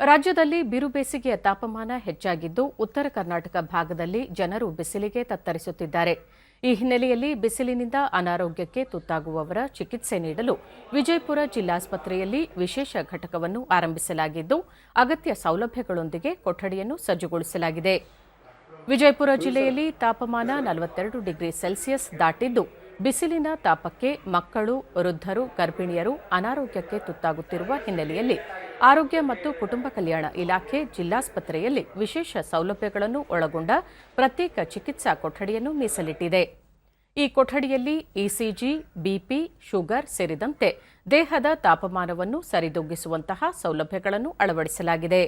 ರಾಜ್ಯದಲ್ಲಿ ಬಿರುಬೇಸಿಗೆಯ ತಾಪಮಾನ ಹೆಚ್ಚಾಗಿದ್ದು ಉತ್ತರ ಕರ್ನಾಟಕ ಭಾಗದಲ್ಲಿ ಜನರು ಬಿಸಿಲಿಗೆ ತತ್ತರಿಸುತ್ತಿದ್ದಾರೆ. ಈ ಹಿನ್ನೆಲೆಯಲ್ಲಿ ಬಿಸಿಲಿನಿಂದ ಅನಾರೋಗ್ಯಕ್ಕೆ ತುತ್ತಾಗುವವರ ಚಿಕಿತ್ಸೆ ನೀಡಲು ವಿಜಯಪುರ ಜಿಲ್ಲಾಸ್ಪತ್ರೆಯಲ್ಲಿ ವಿಶೇಷ ಘಟಕವನ್ನು ಆರಂಭಿಸಲಾಗಿದ್ದು, ಅಗತ್ಯ ಸೌಲಭ್ಯಗಳೊಂದಿಗೆ ಕೊಠಡಿಯನ್ನು ಸಜ್ಜುಗೊಳಿಸಲಾಗಿದೆ. ವಿಜಯಪುರ ಜಿಲ್ಲೆಯಲ್ಲಿ ತಾಪಮಾನ ನಲವತ್ತೆರಡು ಡಿಗ್ರಿ ಸೆಲ್ಸಿಯಸ್ ದಾಟಿದ್ದು, ಬಿಸಿಲಿನ ತಾಪಕ್ಕೆ ಮಕ್ಕಳು, ವೃದ್ಧರು, ಗರ್ಭಿಣಿಯರು ಅನಾರೋಗ್ಯಕ್ಕೆ ತುತ್ತಾಗುತ್ತಿರುವ ಹಿನ್ನೆಲೆಯಲ್ಲಿ ಆರೋಗ್ಯ ಮತ್ತು ಕುಟುಂಬ ಕಲ್ಯಾಣ ಇಲಾಖೆ ಜಿಲ್ಲಾಸ್ಪತ್ರೆಯಲ್ಲಿ ವಿಶೇಷ ಸೌಲಭ್ಯಗಳನ್ನು ಒಳಗೊಂಡ ಪ್ರತ್ಯೇಕ ಚಿಕಿತ್ಸಾ ಕೊಠಡಿಯನ್ನು ಮೀಸಲಿಟ್ಟಿದೆ. ಈ ಕೊಠಡಿಯಲ್ಲಿ ಇಸಿಜಿ, ಬಿಪಿ, ಶುಗರ್ ಸೇರಿದಂತೆ ದೇಹದ ತಾಪಮಾನವನ್ನು ಸರಿದೂಗಿಸುವಂತಹ ಸೌಲಭ್ಯಗಳನ್ನು ಅಳವಡಿಸಲಾಗಿದೆ.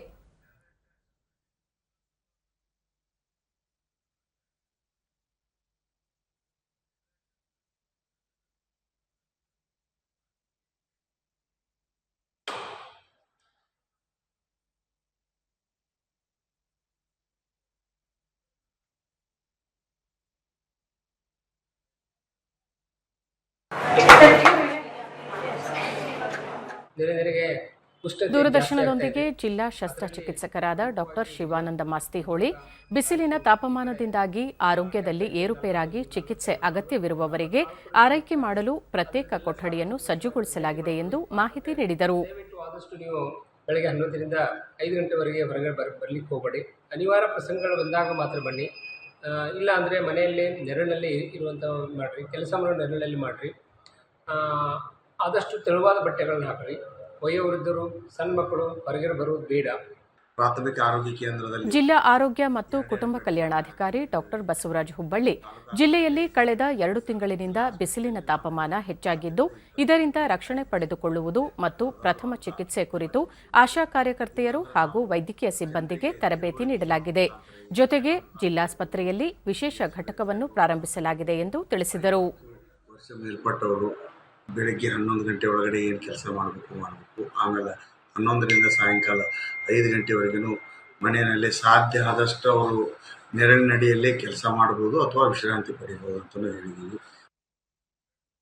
ದೂರದರ್ಶನದೊಂದಿಗೆ ಜಿಲ್ಲಾ ಶಸ್ತ್ರಚಿಕಿತ್ಸಕರಾದ ಡಾಕ್ಟರ್ ಶಿವಾನಂದ ಮಾಸ್ತಿಹೋಳಿ ಬಿಸಿಲಿನ ತಾಪಮಾನದಿಂದಾಗಿ ಆರೋಗ್ಯದಲ್ಲಿ ಏರುಪೇರಾಗಿ ಚಿಕಿತ್ಸೆ ಅಗತ್ಯವಿರುವವರಿಗೆ ಆರೈಕೆ ಮಾಡಲು ಪ್ರತ್ಯೇಕ ಕೊಠಡಿಯನ್ನು ಸಜ್ಜುಗೊಳಿಸಲಾಗಿದೆ ಎಂದು ಮಾಹಿತಿ ನೀಡಿದರು. ಬೆಳಗ್ಗೆ ಹನ್ನೊಂದರಿಂದ ಐದು ಗಂಟೆವರೆಗೆ ಹೊರಗಡೆ ಬರ್ ಬರ್ಲಿಕ್ಕೆ ಹೋಗಬೇಡಿ. ಅನಿವಾರ್ಯ ಪ್ರಸಂಗಗಳು ಬಂದಾಗ ಮಾತ್ರ ಬನ್ನಿ. ಇಲ್ಲ ಅಂದರೆ ಮನೆಯಲ್ಲಿ ನೆರಳಲ್ಲಿ ಇರುವಂಥ ಮಾಡಿರಿ ಕೆಲಸ ಮಾಡೋ ನೆರಳಲ್ಲಿ ಮಾಡಿರಿ. ಆದಷ್ಟು ತೆಳುವಾದ ಬಟ್ಟೆಗಳನ್ನ ಹಾಕಲಿ ವಯೋವೃದ್ಧರು ಸಣ್ಣ ಮಕ್ಕಳು ಹೊರಗೆ ಬರೋದು ಬೇಡ. ಪ್ರಾಥಮಿಕ ಆರೋಗ್ಯ ಕೇಂದ್ರದಲ್ಲಿ ಜಿಲ್ಲಾ ಆರೋಗ್ಯ ಮತ್ತು ಕುಟುಂಬ ಕಲ್ಯಾಣಾಧಿಕಾರಿ ಡಾಕ್ಟರ್ ಬಸವರಾಜ್ ಹುಬ್ಬಳ್ಳಿ ಜಿಲ್ಲೆಯಲ್ಲಿ ಕಳೆದ ಎರಡು ತಿಂಗಳಿನಿಂದ ಬಿಸಿಲಿನ ತಾಪಮಾನ ಹೆಚ್ಚಾಗಿದ್ದು ಇದರಿಂದ ರಕ್ಷಣೆ ಪಡೆದುಕೊಳ್ಳುವುದು ಮತ್ತು ಪ್ರಥಮ ಚಿಕಿತ್ಸೆ ಕುರಿತು ಆಶಾ ಕಾರ್ಯಕರ್ತೆಯರು ಹಾಗೂ ವೈದ್ಯಕೀಯ ಸಿಬ್ಬಂದಿಗೆ ತರಬೇತಿ ನೀಡಲಾಗಿದೆ. ಜೊತೆಗೆ ಜಿಲ್ಲಾಸ್ಪತ್ರೆಯಲ್ಲಿ ವಿಶೇಷ ಘಟಕವನ್ನು ಪ್ರಾರಂಭಿಸಲಾಗಿದೆ ಎಂದು ತಿಳಿಸಿದರು. ಬೆಳಗ್ಗೆ ಹನ್ನೊಂದು ಗಂಟೆ ಒಳಗಡೆ ಏನು ಕೆಲಸ ಮಾಡಬೇಕು ಮಾಡಬೇಕು. ಆಮೇಲೆ ಹನ್ನೊಂದರಿಂದ ಸಾಯಂಕಾಲ ಐದು ಗಂಟೆವರೆಗೂ ಮನೆಯಲ್ಲಿ ಸಾಧ್ಯ ಆದಷ್ಟು ಅವರು ನೆರಳಿನಡಿಯಲ್ಲೇ ಕೆಲಸ ಮಾಡ್ಬೋದು ಅಥವಾ ವಿಶ್ರಾಂತಿ ಪಡಿಬೋದು ಅಂತಲೂ ಹೇಳಿದ್ದೀವಿ.